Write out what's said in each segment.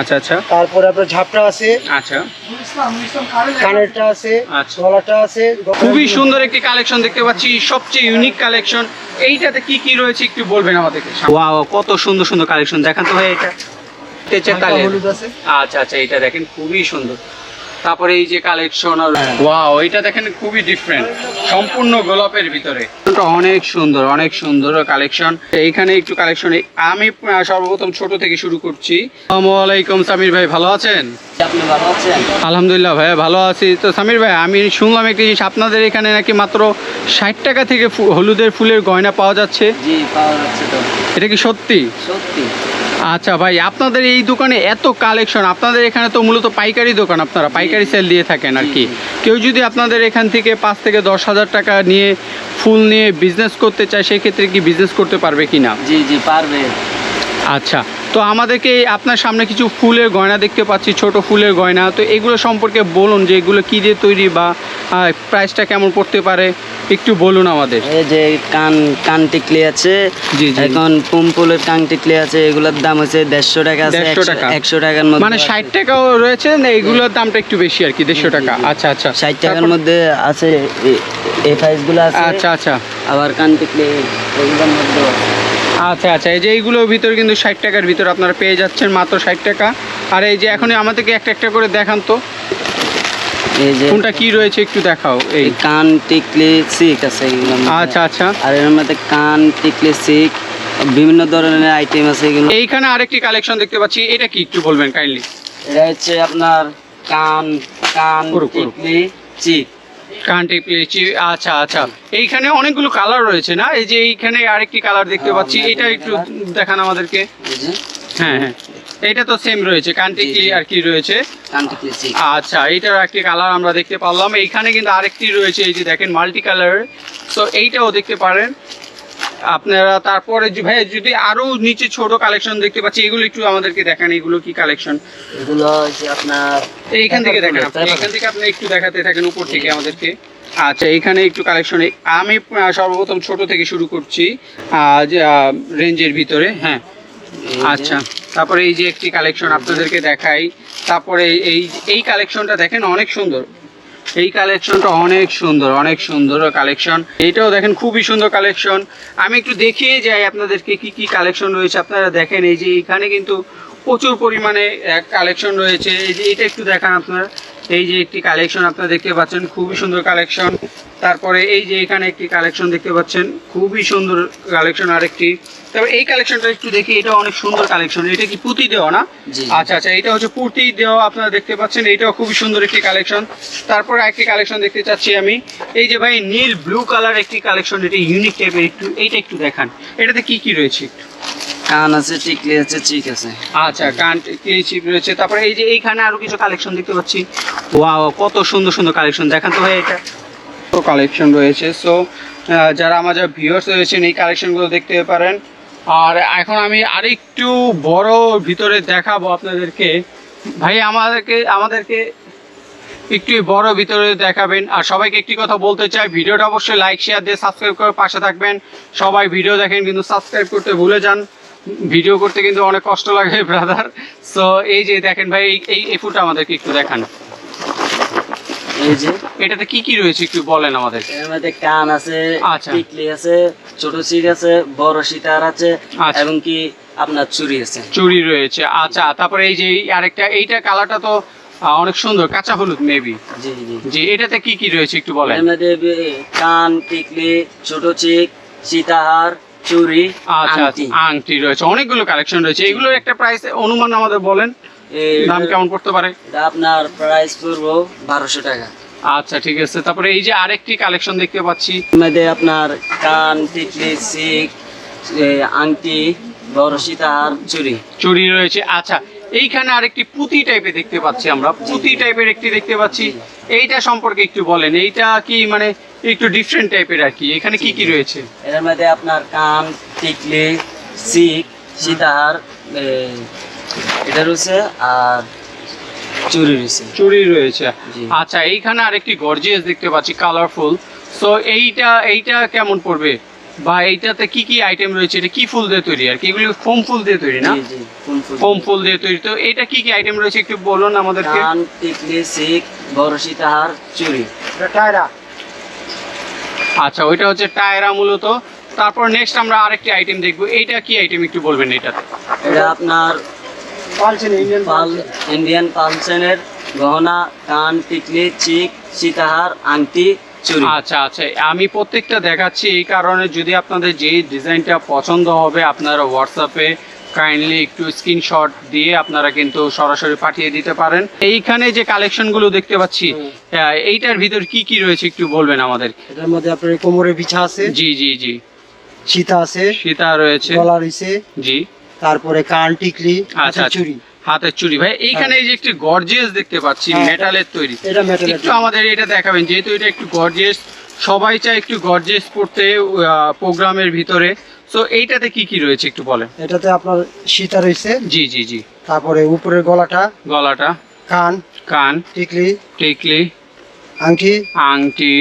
আচ্ছা আচ্ছা। তারপরে আপনার ঝাপটা আছে আচ্ছা। কানেরটা আছে আচ্ছা। গলাটা আছে খুবই সুন্দর একটি কালেকশন দেখতে পাচ্ছি সবচেয়ে ইউনিক কালেকশন। এইটাতে কি কি রয়েছে একটু বলবেন আমাদেরকে? ওয়াও কত সুন্দর সুন্দর কালেকশন। দেখান তো ভাই এটা। আচ্ছা আচ্ছা এটা দেখেন খুবই সুন্দর। তারপরে এই যে কালেকশন ওয়াও এটা দেখেন খুবই ডিফারেন্ট সম্পূর্ণ গোলাপের ভিতরে। অনেক সুন্দর অনেক সুন্দর কালেকশন এইখানে একটু কালেকশন আমি সর্বপ্রথম ছোট থেকে শুরু করছি। আলাইকুম সামির ভাই ভালো আছেন? আলহামদুলিল্লাহ ভাইয়া ভালো আছি। তো সামির ভাই আমি শুনলাম একটি জিনিস আপনাদের এখানে নাকি মাত্র ষাট টাকা থেকে হলুদের ফুলের গয়না পাওয়া যাচ্ছে? জি পাওয়া যাচ্ছে তো। এটা কি সত্যি? সত্যি। আচ্ছা ভাই আপনাদের এই দোকানে এত কালেকশন আপনাদের এখানে তো মূলত পাইকারি দোকান আপনারা পাইকারি সেল দিয়ে থাকেন আর কি। কেউ যদি আপনাদের এখান থেকে পাঁচ থেকে দশ হাজার টাকা নিয়ে ফুল নিয়ে বিজনেস করতে চায় সেক্ষেত্রে কি বিজনেস করতে পারবে কি না জি জি পারবে। আচ্ছা তো আমাদেরকে আপনার সামনে কিছু ফুলের গয়না দেখতে পাচ্ছি ছোট ফুলের গয়না। তো এগুলো সম্পর্কে বলুন যে এগুলো কী দিয়ে তৈরি বা প্রাইসটা কেমন পড়তে পারে একটু বলুন আমাদের। এই যে কান কান টিকলি আছে। এখন পুমপুলের কান টিকলি আছে এগুলোর দাম হচ্ছে দেড়শো টাকা আছে 150 টাকা। একশো টাকার মধ্যে মানে ষাট টাকাও রয়েছে না এগুলোর দামটা একটু বেশি আর কি দেড়শো টাকা। আচ্ছা আচ্ছা। ষাট টাকার মধ্যে আছে এই গুলো আছে। আচ্ছা আচ্ছা। আবার কান টিকলি এগুলোর মধ্যে আচ্ছা আচ্ছা এই যে এইগুলোর ভিতরে কিন্তু ষাট টাকার ভিতরে আপনারা পেয়ে যাচ্ছেন মাত্র ষাট টাকা। আর এই যে এখন আমাদেরকে একটা একটা করে দেখান তো। এই যে কোনটা কি রয়েছে একটু দেখাও এই। কান টিকলি সিক আছে আচ্ছা আচ্ছা। আর এর মধ্যে কান টিকলি সিক বিভিন্ন ধরনের আইটেম আছে এগুলো। এইখানে আরেকটি কালেকশন দেখতে পাচ্ছি এটা কি একটু বলবেন কাইন্ডলি এটা হচ্ছে আপনার কান কান। টিকলি চিক কান্টি পেয়েছি আচ্ছা আচ্ছা। এইখানে অনেকগুলো কালার রয়েছে না? এই যে এইখানে আরেকটি কালার দেখতে পাচ্ছি। এটা একটু দেখান আমাদেরকে। হ্যাঁ হ্যাঁ। এটা তো সেম রয়েছে। কান্টিকলি আর কি রয়েছে। আচ্ছা এইটার একটি কালার আমরা দেখতে পারলাম। এইখানে কিন্তু আরেকটি রয়েছে। এই যে দেখেন মাল্টি কালার তো এইটাও দেখতে পারেন। আপনারা তারপরে যে- ভাই যদি আরও নিচে ছোট কালেকশন দেখতে পাচ্ছি এগুলো একটু আমাদেরকে দেখান এগুলো কি কালেকশন এগুলো হচ্ছে আপনার এইখান থেকে দেখেন এখান থেকে আপনি একটু দেখাতে থাকেন উপর থেকে আমাদেরকে। আচ্ছা এখানে একটু কালেকশন আমি সর্বপ্রথম ছোট থেকে শুরু করছি রেঞ্জের ভিতরে হ্যাঁ। আচ্ছা তারপরে এই যে একটি কালেকশন আপনাদেরকে দেখাই তারপরে এই এই কালেকশনটা দেখেন অনেক সুন্দর। এই কালেকশনটা অনেক সুন্দর অনেক সুন্দর কালেকশন। এটাও দেখেন খুবই সুন্দর কালেকশন। আমি একটু দেখিয়ে যাই আপনাদেরকে কি কি কালেকশন রয়েছে। আপনারা দেখেন এই যে এখানে কিন্তু প্রচুর পরিমাণে কালেকশন রয়েছে। এই যে এটা একটু দেখান আপনারা। এই যে একটি কালেকশন আপনারা দেখতে পাচ্ছেন খুবই সুন্দর কালেকশন তারপরে এই যে এখানে একটি কালেকশন দেখতে পাচ্ছেন খুবই সুন্দর কালেকশন আরেকটি। তবে এই কালেকশনটা একটু দেখি এটা অনেক সুন্দর কালেকশন এটা কি পুঁতি দেওয়া না? আচ্ছা আচ্ছা এটা হচ্ছে পুঁতি দেওয়া আপনারা দেখতে পাচ্ছেন এইটাও খুবই সুন্দর একটি কালেকশন তারপরে একটি কালেকশন দেখতে চাচ্ছি আমি। এই যে ভাই নীল ব্লু কালার একটি কালেকশন এটা ইউনিক টাইপের একটু এইটা একটু দেখান। এটাতে কি কি রয়েছে একটু? কান আছে টিকলি আছে চিক আছে। আচ্ছা কান চিপ রয়েছে। তারপরে এই যে এইখানে আরও কিছু কালেকশন দেখতে পাচ্ছি। ওয়াও কত সুন্দর সুন্দর কালেকশন দেখান তো ভাই এটা। তো কালেকশন রয়েছে। সো যারা আমাদের ভিউয়ার্স রয়েছেন এই কালেকশনগুলো দেখতে পারেন। আর এখন আমি আরেকটু বড় ভিতরে দেখাবো আপনাদেরকে। ভাই আমাদেরকে আমাদেরকে একটু বড় ভিতরে দেখাবেন। আর সবাইকে একটি কথা বলতে চাই ভিডিওটা অবশ্যই লাইক শেয়ার দিয়ে সাবস্ক্রাইব করে পাশে থাকবেন। সবাই ভিডিও দেখেন কিন্তু সাবস্ক্রাইব করতে ভুলে যান। ভিডিও করতে কিন্তু অনেক কষ্ট লাগে ব্রাদার সো এই যে দেখেন ভাই এই- এই ফুলটা আমাদেরকে একটু দেখান। এই যে। এটাতে কি কি রয়েছে একটু বলেন আমাদের এর মধ্যে কান আছে আচ্ছা। টিকলি আছে ছোট আছে বড় সীতার আছে আচ্ছা। এবং কি আপনার চুরি আছে। রয়েছে আচ্ছা। তারপরে এই যে আরেকটা এইটা কালারটা তো অনেক সুন্দর কাঁচা হলুদ মেবি জি জি। যে এটাতে কি কি রয়েছে একটু বলেন। এর মধ্যে কান টিকলি ছোট চিক সীতাহার চুরি আচ্ছা আংটি আচ্ছা, আংটি। রয়েছে অনেকগুলো কালেকশন রয়েছে। এগুলোর একটা প্রাইস অনুমান আমাদের বলেন দাম কেমন পড়তে পারে? আপনার প্রাইস পড়ব বারোশো টাকা। আচ্ছা ঠিক আছে। তারপরে এই যে আরেকটি কালেকশন দেখতে পাচ্ছি। মধ্যে আপনার কান টিকলি এ, আংটি বড় সীতাহার চুরি। চুড়ি রয়েছে। আচ্ছা এইখানে আরেকটি পুঁতি টাইপের দেখতে পাচ্ছি আমরা। পুঁতি টাইপের একটি দেখতে পাচ্ছি। এইটা সম্পর্কে একটু বলেন এইটা কি মানে একটু ডিফারেন্ট টাইপের আর কি? এখানে কি কি রয়েছে? এর মধ্যে আপনার কান টিকলি সিক সীতাহার এটা রয়েছে আর চুরি রয়েছে। চুরি রয়েছে। আচ্ছা এইখানে আরেকটি গর্জিয়াস দেখতে পাচ্ছি কালারফুল সো এইটা এইটা কেমন পড়বে? বা এইটাতে কি কি আইটেম রয়েছে? এটা কি ফুল দিয়ে তৈরি? আর কি এগুলো ফোম ফুল দিয়ে তৈরি না? ফোম ফুল দিয়ে তৈরি। তো এটা কি কি আইটেম রয়েছে একটু বলুন আমাদেরকে? কান টিকলি সিক বড় সীতাহার চুরি। টায়রা। আচ্ছা ওইটা হচ্ছে টায়রা মূলত। তারপর নেক্সট আমরা আরেকটি আইটেম দেখব। এইটা কি আইটেম একটু বলবেন এটাতে? এটা আপনার পালছেন ইন্ডিয়ান পাল ইন্ডিয়ান পালসেনের গহনা কান টিকলি চিক সীতাহার আংটি চুরি। আচ্ছা আচ্ছা আমি প্রত্যেকটা দেখাচ্ছি এই কারণে যদি আপনাদের যেই ডিজাইনটা পছন্দ হবে আপনারা হোয়াটসঅ্যাপে কাইন্ডলি একটু স্ক্রিনশট দিয়ে আপনারা কিন্তু সরাসরি পাঠিয়ে দিতে পারেন। এইখানে যে কালেকশনগুলো দেখতে পাচ্ছি এইটার ভিতর কি কি রয়েছে একটু বলবেন আমাদের? এটার মধ্যে আপনার কোমরে বিছা আছে জি জি জি। সীতা আছে সীতা রয়েছে। গলা রয়েছে জি। তারপরে কান টিকলি আচ্ছা হাতের আচ্ছা। চুড়ি হাতের চুড়ি ভাই এইখানে এই যে একটি গর্জিয়াস দেখতে পাচ্ছি হ্যাঁ। মেটালের তৈরি। একটু আমাদের এটা দেখাবেন যেহেতু এটা একটু গর্জিয়াস সবাই চায় একটু গর্জিয়াস পড়তে প্রোগ্রামের ভিতরে। সো এইটাতে কি কি রয়েছে একটু বলেন? এটাতে আপনার সীতা রয়েছে জি জি জি। তারপরে উপরের গলাটা গলাটা। কান কান। টিকলি টিকলি। আংটি। আংটি।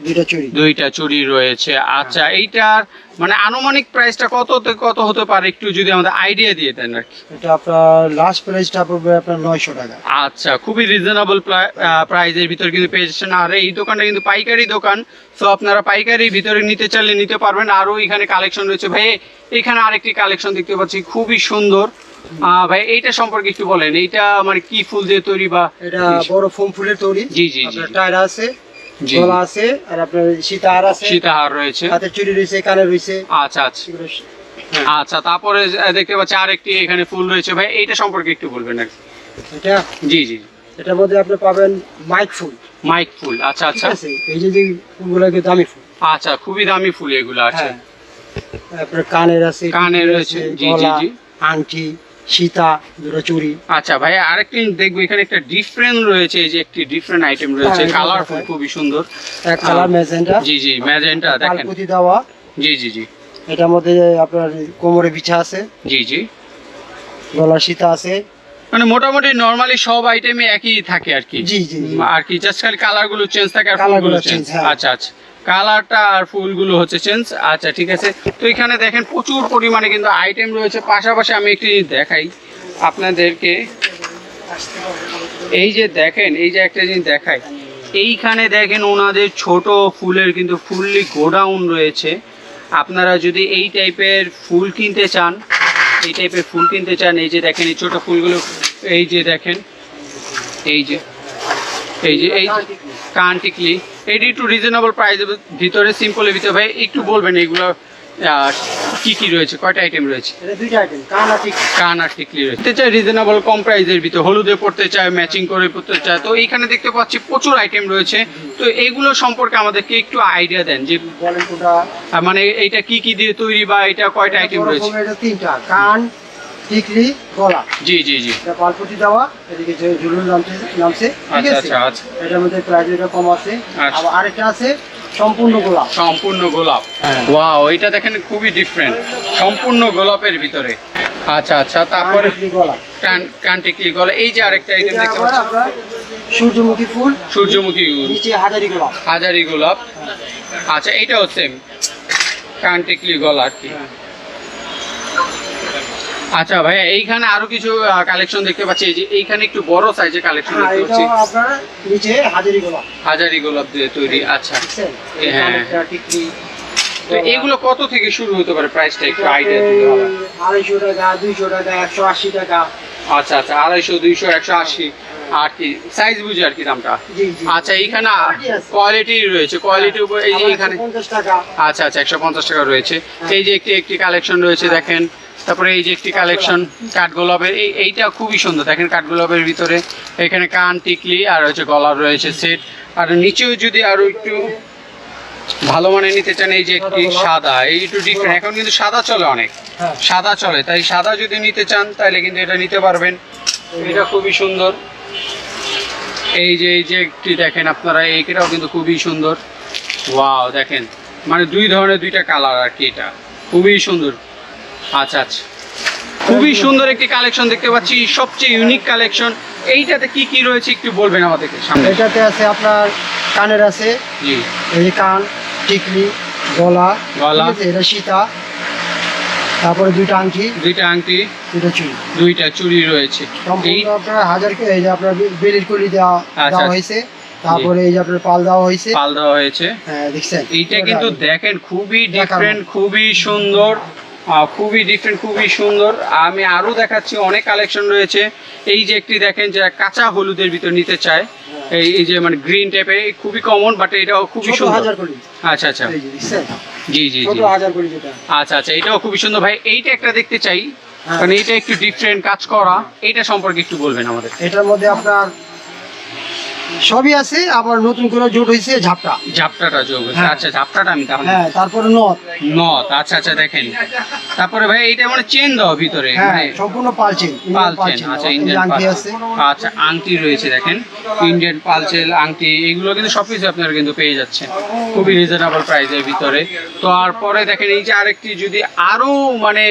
দুইটা চুড়ি। রয়েছে। আচ্ছা এইটার মানে আনুমানিক প্রাইসটা কত কত হতে পারে? একটু যদি আমাদের আইডিয়া দিয়ে দেন আর কি। এটা আপনার লাস্ট প্রাইসটা পড়বে আপনার নয়শো টাকা। আচ্ছা খুবই রিজনেবল প্রাইজের ভিতরে কিন্তু পেয়ে যাচ্ছেন। আর এই দোকানটা কিন্তু পাইকারি দোকান সো আপনারা পাইকারি ভিতরে নিতে চাইলে নিতে পারবেন। আরও এখানে কালেকশন রয়েছে। ভাই এখানে আরেকটি কালেকশন দেখতে পাচ্ছি খুবই সুন্দর। আহ, ভাই এইটা সম্পর্কে একটু বলেন। এইটা মানে কি ফুল দিয়ে তৈরি বা এটা বড় ফোম ফুলের তৈরি। জি জি আপনার আছে। গলা আছে আর আপনার সীতাহার আছে। সীতাহার রয়েছে। হাতের চুড়ি রয়েছে কানে রয়েছে। আচ্ছা আচ্ছা। এগুলো আচ্ছা তারপরে দেখতে পাচ্ছি আরেকটি এখানে ফুল রয়েছে। ভাই এইটা সম্পর্কে একটু বলবেন আর। এটা? জি জি। এটার মধ্যে আপনি পাবেন মাইক ফুল। মাইক ফুল আচ্ছা আচ্ছা। আছে? এই যে যে ফুলগুলো দামি ফুল। আচ্ছা খুবই দামি ফুল এগুলো আচ্ছা। হ্যাঁ। আপনার কানের আছে কানের রয়েছে, জি, জি, জি। আংটি। সীতা চুড়ি আচ্ছা ভাই আরেকটি দেখব এখানে একটা ডিফারেন্ট রয়েছে এই যে একটি ডিফারেন্ট আইটেম রয়েছে হ্যাঁ, কালারফুল খুবই সুন্দর। এক কালার ম্যাজেন্টা জি জি ম্যাজেন্টা দেখেন। পালপুতি দেওয়া। জি জি জি। এটার মধ্যে আপনার কোমরে বিছা আছে। জি জি। গলা সীতা আছে। মানে মোটামুটি নর্মালি সব আইটেমে একই থাকে আর কি। জি জি। আর কি জাস্ট খালি কালারগুলো চেঞ্জ থাকে আর ফুলগুলো গুলো চেঞ্জ হ্যাঁ। আচ্ছা আচ্ছা। কালারটা আর ফুলগুলো হচ্ছে চেঞ্জ আচ্ছা ঠিক আছে। তো এখানে দেখেন প্রচুর পরিমাণে কিন্তু আইটেম রয়েছে। পাশাপাশি আমি একটি জিনিস দেখাই আপনাদেরকে। এই যে দেখেন, এই যে একটা জিনিস দেখাই। এইখানে দেখেন ওনাদের ছোট ফুলের কিন্তু ফুললি গোডাউন রয়েছে। আপনারা যদি এই টাইপের ফুল কিনতে চান, এই টাইপের ফুল কিনতে চান, এই যে দেখেন, এই ছোট ফুলগুলো, এই যে দেখেন, এই যে এই যে, এই কান টিকলি এটি একটু রিজনেবল প্রাইসের ভিতরে সিম্পলের ভিতরে। ভাই একটু বলবেন এগুলো কি কি রয়েছে? কয়টা আইটেম রয়েছে? কান আর টিকলি। রয়েছে। চায় রিজনেবল কম প্রাইসের ভিতরে। হলুদে পড়তে চায় ম্যাচিং করে পড়তে চায়। তো এইখানে দেখতে পাচ্ছি প্রচুর আইটেম রয়েছে। তো এইগুলো সম্পর্কে আমাদেরকে একটু আইডিয়া দেন যে মানে এইটা কি কি দিয়ে তৈরি বা এটা কয়টা আইটেম রয়েছে? তিনটা। কান টিকলি গলা জি জি জি। এটা পালপুটি দেওয়া এদিকে যে ঝুলুন নামছে নামছে ঠিক আচ্ছা আছে? আচ্ছা আচ্ছা। এটার মধ্যে প্রাইস এটা কম আছে। আচ্ছা। আবার আরেকটা আছে সম্পূর্ণ গোলাপ। সম্পূর্ণ গোলাপ। হ্যাঁ। ওয়াও এটা দেখেন খুবই ডিফারেন্ট সম্পূর্ণ গোলাপের ভিতরে। আচ্ছা আচ্ছা তারপরে টিকলি গলা এই যে আরেকটা আইটেম দেখতে পাচ্ছি সূর্যমুখী ফুল সূর্যমুখী ফুল, নিচে হাজারি গোলাপ। হাজারি গোলাপ। আচ্ছা এইটাও সেম কান টিকলি গলা আর কি। আচ্ছা ভাইয়া এইখানে আরও কিছু কালেকশন দেখতে পাচ্ছি। এই যে এইখানে একটু বড় সাইজের কালেকশন হ্যাঁ দেখতে পাচ্ছি। আপনার নিচে হাজারি গোলাপ। হাজারি গোলাপ দিয়ে তৈরি আচ্ছা। হ্যাঁ। তো এগুলো কত থেকে শুরু হতে পারে? প্রাইসটা একটু আইডিয়া দিতে হবে। আড়াইশো টাকা দুইশো টাকা একশো আশি টাকা। আচ্ছা আচ্ছা আড়াইশো দুইশো একশো আশি। আর কি সাইজ বুঝে আর কি দামটা? জি জি। আচ্ছা এইখানে কোয়ালিটি রয়েছে কোয়ালিটির উপর এই যে 150 টাকা। আচ্ছা আচ্ছা একশো পঞ্চাশ টাকা রয়েছে। এই যে একটি একটি কালেকশন রয়েছে দেখেন। তারপরে এই যে একটি কালেকশন কাঠগোলাপের এই এইটা খুবই সুন্দর। দেখেন কাঠগোলাপের ভিতরে এখানে কান টিকলি আর হচ্ছে গলার রয়েছে সেট। আর নিচেও যদি আরও একটু ভালো মানে নিতে চান এই যে একটি সাদা এই একটু ডিফারেন্ট এখন কিন্তু সাদা চলে অনেক। হ্যাঁ। সাদা চলে তাই সাদা যদি নিতে চান তাহলে কিন্তু এটা নিতে পারবেন। এটা খুবই সুন্দর। এই যে এই যে একটি দেখেন আপনারা এইটাও কিন্তু খুবই সুন্দর। ওয়াও দেখেন। মানে দুই ধরনের দুইটা কালার আর কি এটা। খুবই সুন্দর। আচ্ছা আচ্ছা। খুবই সুন্দর একটি কালেকশন দেখতে পাচ্ছি সবচেয়ে ইউনিক কালেকশন এইটাতে কি কি রয়েছে একটু বলবেন আমাদেরকে সামনে? এটাতে আছে আপনার কানের আছে জি। এই কান টিকলি গলা গলা। এটা সীতা তারপরে দুইটা আংটি দুইটা আংটি দুইটা চুড়ি। দুইটা চুড়ি রয়েছে। এই আপনার হাজার কে- এই যে আপনার বেলির কলি দেওয়া আচ্ছা, দেওয়া আচ্ছা। হয়েছে তারপরে এই যে আপনার পাল দেওয়া হয়েছে। পাল দেওয়া হয়েছে। হ্যাঁ দেখছেন? এইটা কিন্তু দেখেন খুবই ডিফারেন্ট খুবই সুন্দর। খুবই ডিফারেন্ট খুবই সুন্দর। আমি আরও দেখাচ্ছি অনেক কালেকশন রয়েছে। এই যে একটি দেখেন যে কাঁচা হলুদের ভিতর নিতে চায়। এই এই যে মানে গ্রিন টাইপের খুবই কমন বাট এটাও খুবই সুন্দর। আচ্ছা আচ্ছা। জি জি জি। আচ্ছা আচ্ছা এটাও খুবই সুন্দর। ভাই এইটা একটা দেখতে চাই। হ্যাঁ। কারণ এইটা একটু ডিফারেন্ট কাজ করা। এটা সম্পর্কে একটু বলবেন আমাদের। এটার মধ্যে আপনার সবই আছে আবার নতুন করে জোট হয়েছে ঝাপটা। ঝাপটাটা যোগ হয়েছে। হ্যাঁ। আচ্ছা ঝাপটাটা আমি তাহলে হ্যাঁ তারপরে নথ নথ আচ্ছা আচ্ছা দেখেন। তারপরে ভাই এটা মানে চেন দেওয়া ভিতরে হ্যাঁ মানে সম্পূর্ণ পালচেন পালচেন আচ্ছা ইন্ডিয়ান আংটি আছে। আচ্ছা আংটি রয়েছে দেখেন। ইন্ডিয়ান পালচেল আংটি এগুলো কিন্তু সব কিছু আপনারা কিন্তু পেয়ে যাচ্ছেন। খুবই রিজনেবল প্রাইসের ভিতরে। তো আর পরে দেখেন এই যে আরেকটি যদি আরও মানে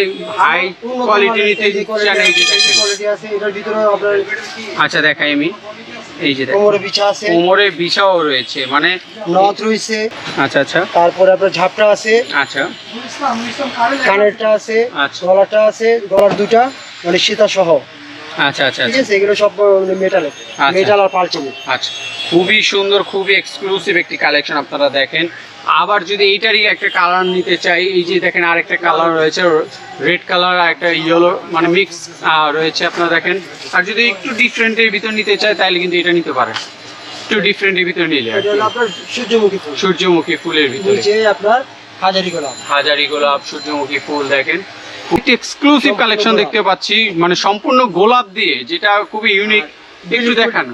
হাই কোয়ালিটি নিতে চান এই যে দেখেন। কোয়ালিটি আছে এটার ভিতরে আপনার আচ্ছা দেখাই আমি। এই যে কোমরে বিছা আছে। কোমরে বিছাও রয়েছে মানে নথ রয়েছে। আচ্ছা আচ্ছা। তারপরে আপনার ঝাপটা আছে। আচ্ছা। কানেরটা আছে আচ্ছা। গলাটা আছে গলার দুটা মানে সীতা সহ আচ্ছা আচ্ছা ঠিক আচ্ছা। আছে এগুলো সব মেটালের আচ্ছা। মেটাল আর পালচেনের আচ্ছা খুবই সুন্দর খুবই এক্সক্লুসিভ একটি কালেকশন আপনারা দেখেন। আবার যদি এইটারই একটা কালার নিতে চাই এই যে দেখেন আরেকটা কালার রয়েছে রেড কালার আর একটা ইয়েলো মানে মিক্স রয়েছে আপনারা দেখেন। আর যদি একটু ডিফারেন্টের ভিতর নিতে চাই তাহলে কিন্তু এটা নিতে পারেন। একটু ডিফারেন্টের ভিতর নিলে সূর্যমুখী সূর্যমুখী ফুলের ভিতরে। আপনার হাজারি গোলাপ। হাজারি গোলাপ সূর্যমুখী ফুল দেখেন। একটি এক্সক্লুসিভ কালেকশন দেখতে পাচ্ছি মানে সম্পূর্ণ গোলাপ দিয়ে যেটা খুবই ইউনিক একটু দেখান।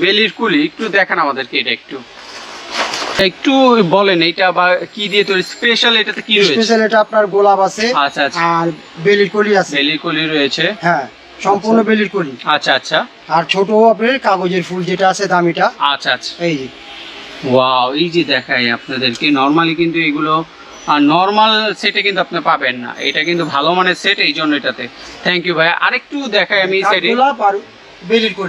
বেলির কুলি। একটু দেখান আমাদেরকে এটা একটু। একটু বলেন এটা বা কি দিয়ে তৈরি? স্পেশাল এটাতে কি রয়েছে? স্পেশাল এটা আপনার গোলাপ আছে আচ্ছা আচ্ছা। আর বেলির কলি আছে। বেলির কুলি রয়েছে। হ্যাঁ সম্পূর্ণ বেলির কলি। আচ্ছা আচ্ছা। আর ছোট আপনার কাগজের ফুল যেটা আছে দামিটা। আচ্ছা আচ্ছা। এই যে। ওয়াও এই যে দেখাই আপনাদেরকে। নর্মালি কিন্তু এগুলো আর নর্মাল সেটে কিন্তু আপনি পাবেন না। এটা কিন্তু ভালো মানের সেট এই জন্য এটাতে। থ্যাংক ইউ ভাই আরেকটু দেখাই আমি সেটে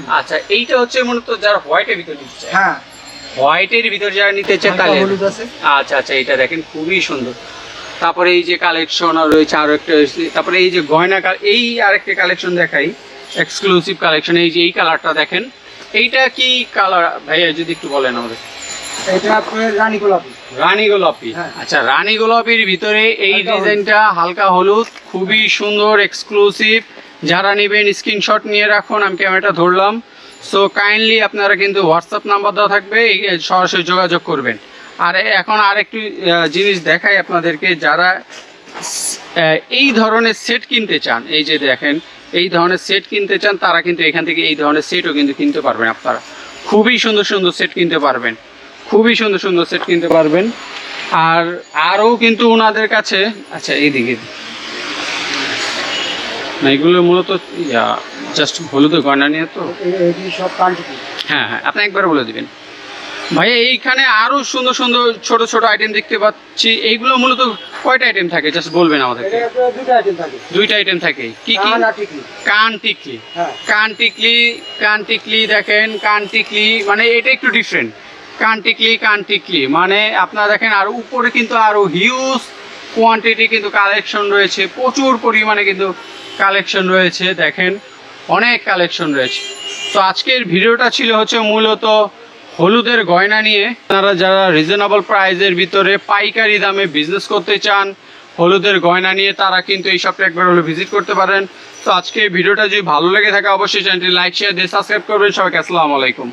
আচ্ছা এইটা হচ্ছে মূলত যারা হোয়াইটের ভিতর নিতে চায়। হ্যাঁ। হোয়াইটের ভিতর যারা নিতে চায় তাহলে আচ্ছা আচ্ছা এটা দেখেন খুবই সুন্দর। তারপরে এই যে কালেকশন আর রয়েছে আরও একটা রয়েছে। তারপরে এই যে গয়না এই আরেকটা কালেকশন দেখাই। এক্সক্লুসিভ কালেকশন এই যে এই কালারটা দেখেন। এইটা কি কালার ভাইয়া যদি একটু বলেন আমাদের। এটা আপনার রানী গোলাপি। রানী গোলাপি। হ্যাঁ। আচ্ছা রানী গোলাপির ভিতরে এই ডিজাইনটা হালকা হলুদ খুবই সুন্দর এক্সক্লুসিভ যারা নেবেন স্ক্রিনশট নিয়ে রাখুন আমি ক্যামেরাটা ধরলাম। সো কাইন্ডলি আপনারা কিন্তু হোয়াটসঅ্যাপ নাম্বার দেওয়া থাকবে সরাসরি যোগাযোগ করবেন। আর এখন আরেকটু জিনিস দেখাই আপনাদেরকে যারা এই ধরনের সেট কিনতে চান এই যে দেখেন এই ধরনের সেট কিনতে চান তারা কিন্তু এখান থেকে এই ধরনের সেটও কিন্তু কিনতে পারবেন আপনারা। খুবই সুন্দর সুন্দর সেট কিনতে পারবেন। খুবই সুন্দর সুন্দর সেট কিনতে পারবেন। আর আরও কিন্তু ওনাদের কাছে আচ্ছা এইদিকে। না এগুলো মূলত জাস্ট হলুদের গয়না নিয়ে তো? সব হ্যাঁ হ্যাঁ আপনি একবার বলে দিবেন। ভাইয়া এইখানে আরও সুন্দর সুন্দর ছোট ছোট আইটেম দেখতে পাচ্ছি। এইগুলো মূলত কয়টা আইটেম থাকে? জাস্ট বলবেন আমাদেরকে। দুইটা আইটেম থাকে। কি কি? কান আর টিকলি। কান টিকলি হ্যাঁ। কান টিকলি কান টিকলি দেখেন কান টিকলি মানে এটা একটু ডিফারেন্ট কান টিকলি মানে আপনারা দেখেন, আর উপরে কিন্তু আরও হিউজ কোয়ান্টিটি কিন্তু কালেকশন রয়েছে। প্রচুর পরিমাণে কিন্তু কালেকশন রয়েছে, দেখেন। অনেক কালেকশন রয়েছে। তো আজকের ভিডিওটা ছিল হচ্ছে মূলত হলুদের গয়না নিয়ে। আপনারা যারা রিজনেবল প্রাইজের ভিতরে পাইকারি দামে বিজনেস করতে চান হলুদের গয়না নিয়ে, তারা কিন্তু এই শপটা একবার হলো ভিজিট করতে পারেন। তো আজকে ভিডিওটা যদি ভালো লেগে থাকে, অবশ্যই চ্যানেলটি লাইক শেয়ার দিয়ে সাবস্ক্রাইব করবেন। সবাইকে আসসালামু আলাইকুম।